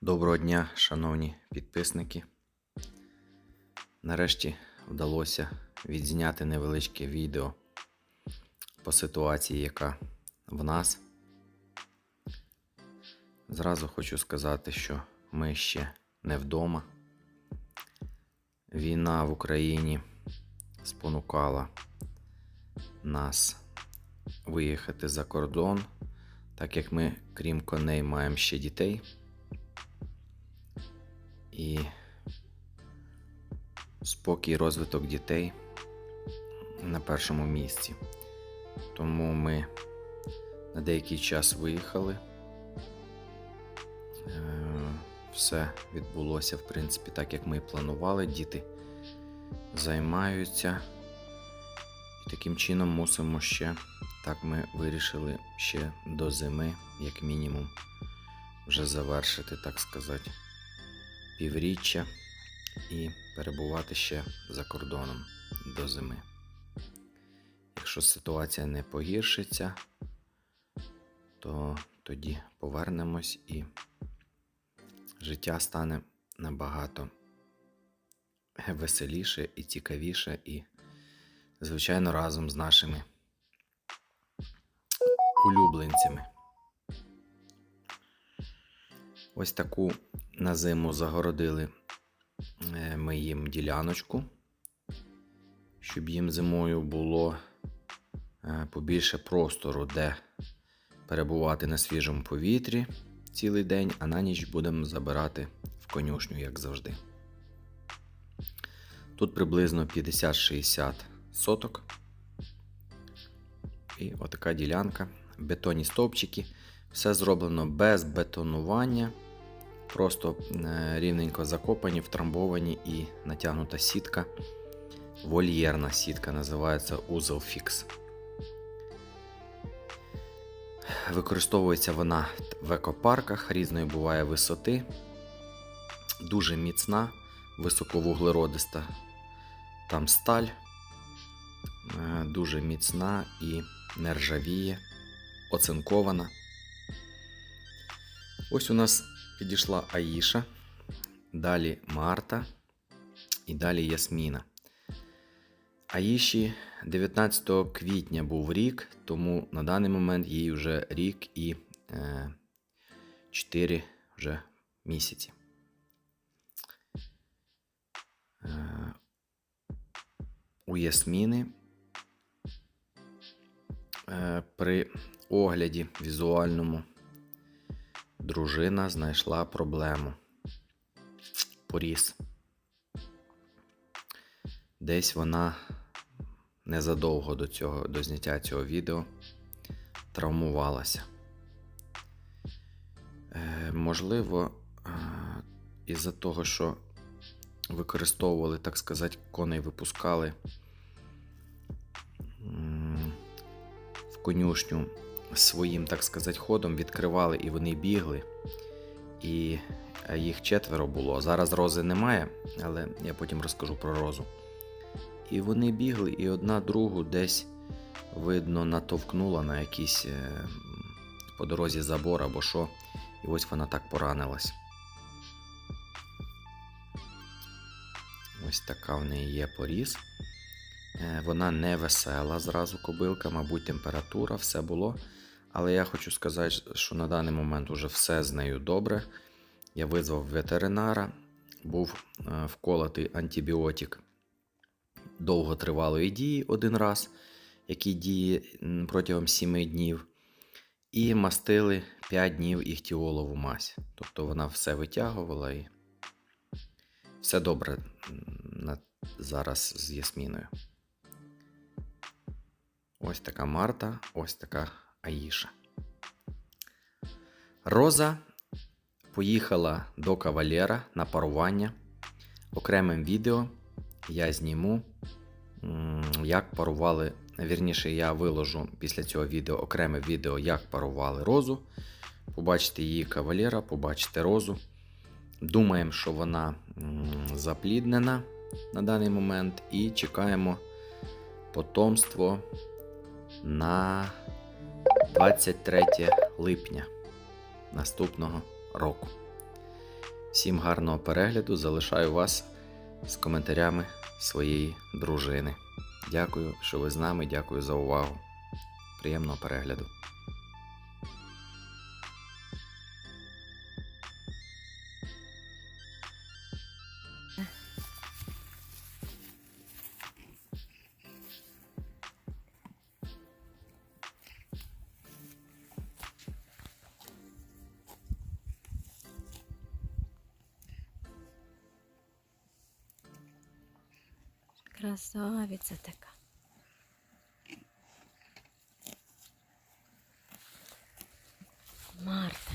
Доброго дня, шановні підписники. Нарешті вдалося відзняти невеличке відео по ситуації, яка в нас. Зразу хочу сказати, що ми ще не вдома. Війна в Україні спонукала нас виїхати за кордон, так як ми, крім коней, маємо ще дітей. І спокій розвиток дітей на першому місці. Тому ми на деякий час виїхали. Е, Все відбулося, в принципі, так, як ми і планували. Діти займаються. І таким чином мусимо ще, так ми вирішили ще до зими, як мінімум, вже завершити, так сказати півріччя і перебувати ще за кордоном до зими. Якщо ситуація не погіршиться, то тоді повернемось і життя стане набагато веселіше і цікавіше, і, звичайно, разом з нашими улюбленцями. Ось таку на зиму загородили е, ми їм діляночку, щоб їм зимою було е, побільше простору, де перебувати на свіжому повітрі цілий день, а на ніч будемо забирати в конюшню, як завжди. Тут приблизно 50-60 соток. І отака ділянка, бетонні стовпчики. Все зроблено без бетонування. Просто е, рівненько закопані, втрамбовані і натягнута сітка. Вольєрна сітка називається Узел. Використовується вона в екопарках різної буває висоти. Дуже міцна, високовуглеродиста там сталь. Е, Дуже міцна і не ржавіє, оцинкована. Ось у нас підійшла Аїша, далі Марта і далі Ясміна. Аїші 19 квітня був рік, тому на даний момент їй вже рік і е, 4 вже місяці. Е, у Ясміни е, при огляді візуальному дружина знайшла проблему. Поріс. Десь вона незадовго до цього, до зняття цього відео травмувалася. Е, можливо, е, із-за того, що використовували, так сказати, коней випускали в конюшню своїм, так сказати, ходом відкривали і вони бігли. І е, їх четверо було. Зараз рози немає, але я потім розкажу про розу. І вони бігли, і одна другу десь, видно, натовкнула на якийсь е, по дорозі забор або що. І ось вона так поранилась. Ось така в неї є поріз. Е, Вона не весела зразу кобилка, мабуть, температура, все було. Але я хочу сказати, що на даний момент уже все з нею добре. Я визвав ветеринара, був е, вколотий антибіотик довготривалої дії один раз, який діє протягом 7 днів. І мастили 5 днів іхтіолову мазь. Тобто вона все витягувала і все добре зараз з Ясміною. Ось така Марта, ось така Аїша. Роза поїхала до кавалера на парування. Окремим відео я зніму, як парували. Вірніше, я виложу після цього відео окреме відео, як парували розу. Побачите її кавалера, побачите розу. Думаємо, що вона запліднена на даний момент, і чекаємо потомство на 23 липня наступного року. Всім гарного перегляду. Залишаю вас з коментарями своєї дружини. Дякую, що ви з нами. Дякую за увагу. Приємного перегляду. Красавиця така. Марта.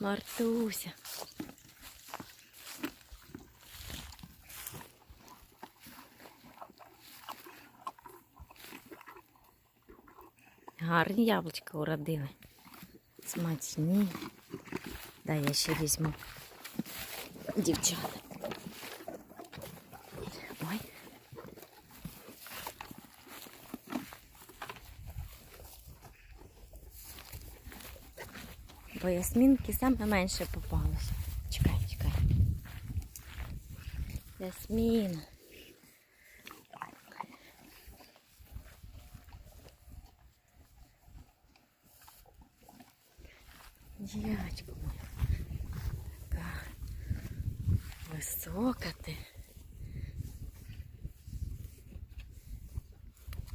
Мартуся. Гарні яблучка уродили. Смачні. Дай я ще візьму. Дівчата. Ой. Бо ясмінки саме менше попалося. Чекай, чекай. Ясмін. Така висока ти.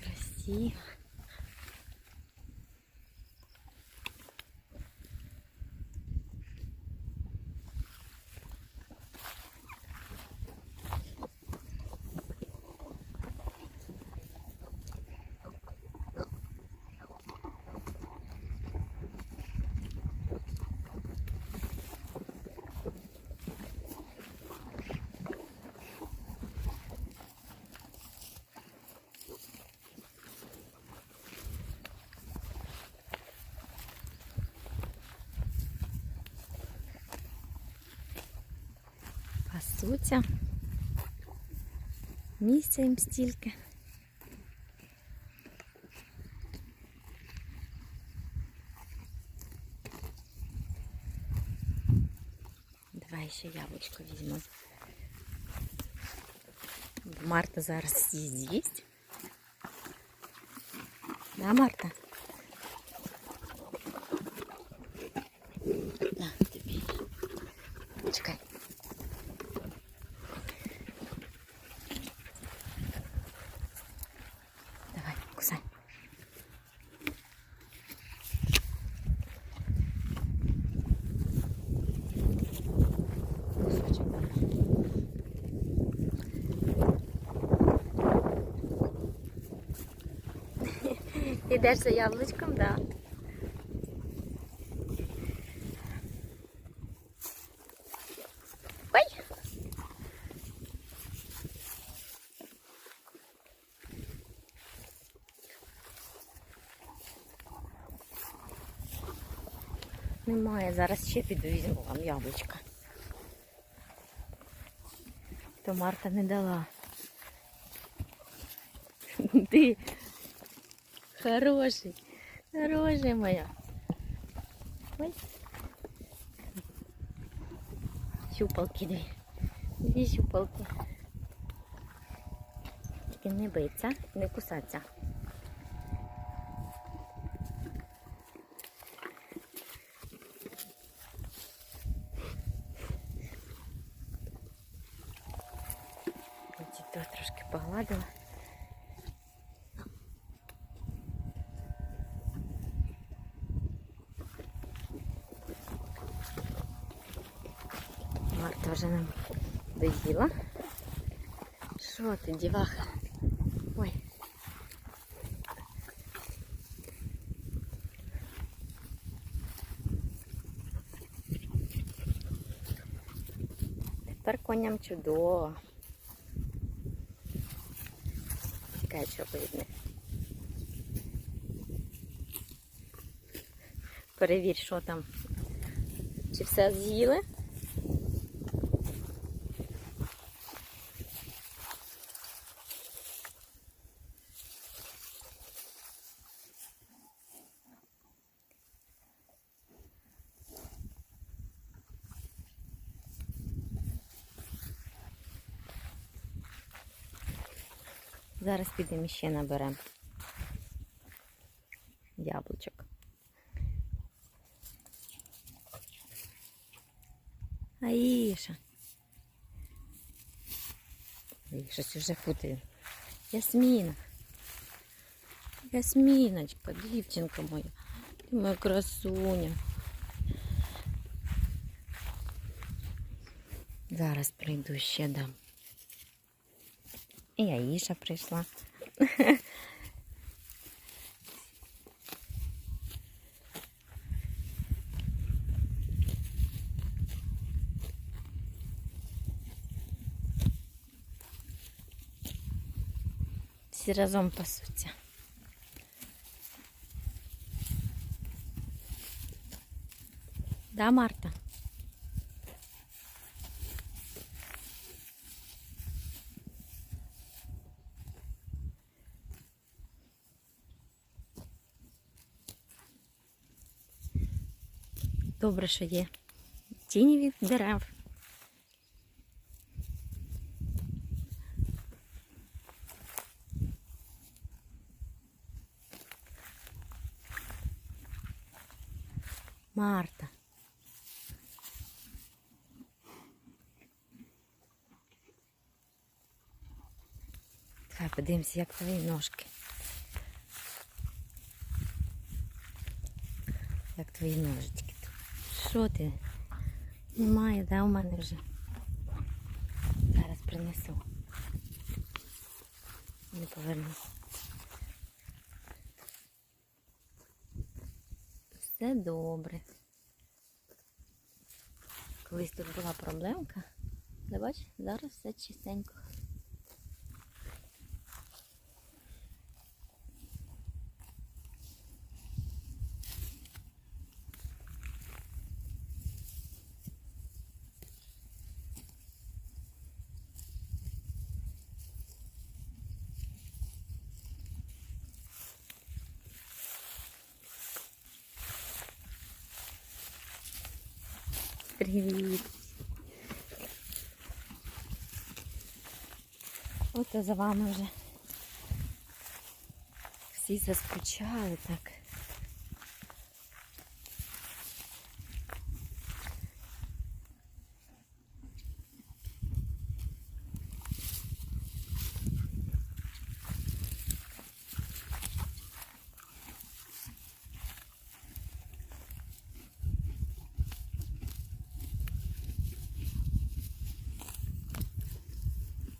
Красива. Пасуться. Місця їм стільки. Давай ще яблучко візьму. Марта зараз її з'їсть. Да, Марта? На, тобі. Чекай. Ідеш за яблучком, да. Ой! Немає, зараз ще піду візьму вам яблучка. То Марта не дала. Ти хороший, хороший моя. Ой. Щупалки дві. Дві щупалки. Тільки не биться, не кусаться. Ці то трошки погладила. Ти, діваха? Ой. Тепер коням чудово. Чекай, що видно. Перевір, що там. Чи все з'їли? Зараз підемо ще наберемо яблучок. Аїша. Ой, Щось уже хутає. Ясміна. Ясміночка, дівчинка моя. Ти моя красуня. Зараз прийду ще дам. І Аїша прийшла. Всі разом пасуться. Да, Марта? Добре, що є тіні від дерев. Марта. Давай подивимося, як твої ножки. Як твої ножички. Що ти? Немає, да, у мене вже. Зараз принесу. Не поверну. Все добре. Колись тут була проблемка. Але бач, зараз все чистенько. Привіт. Ось за вами вже. Всі заскучали так.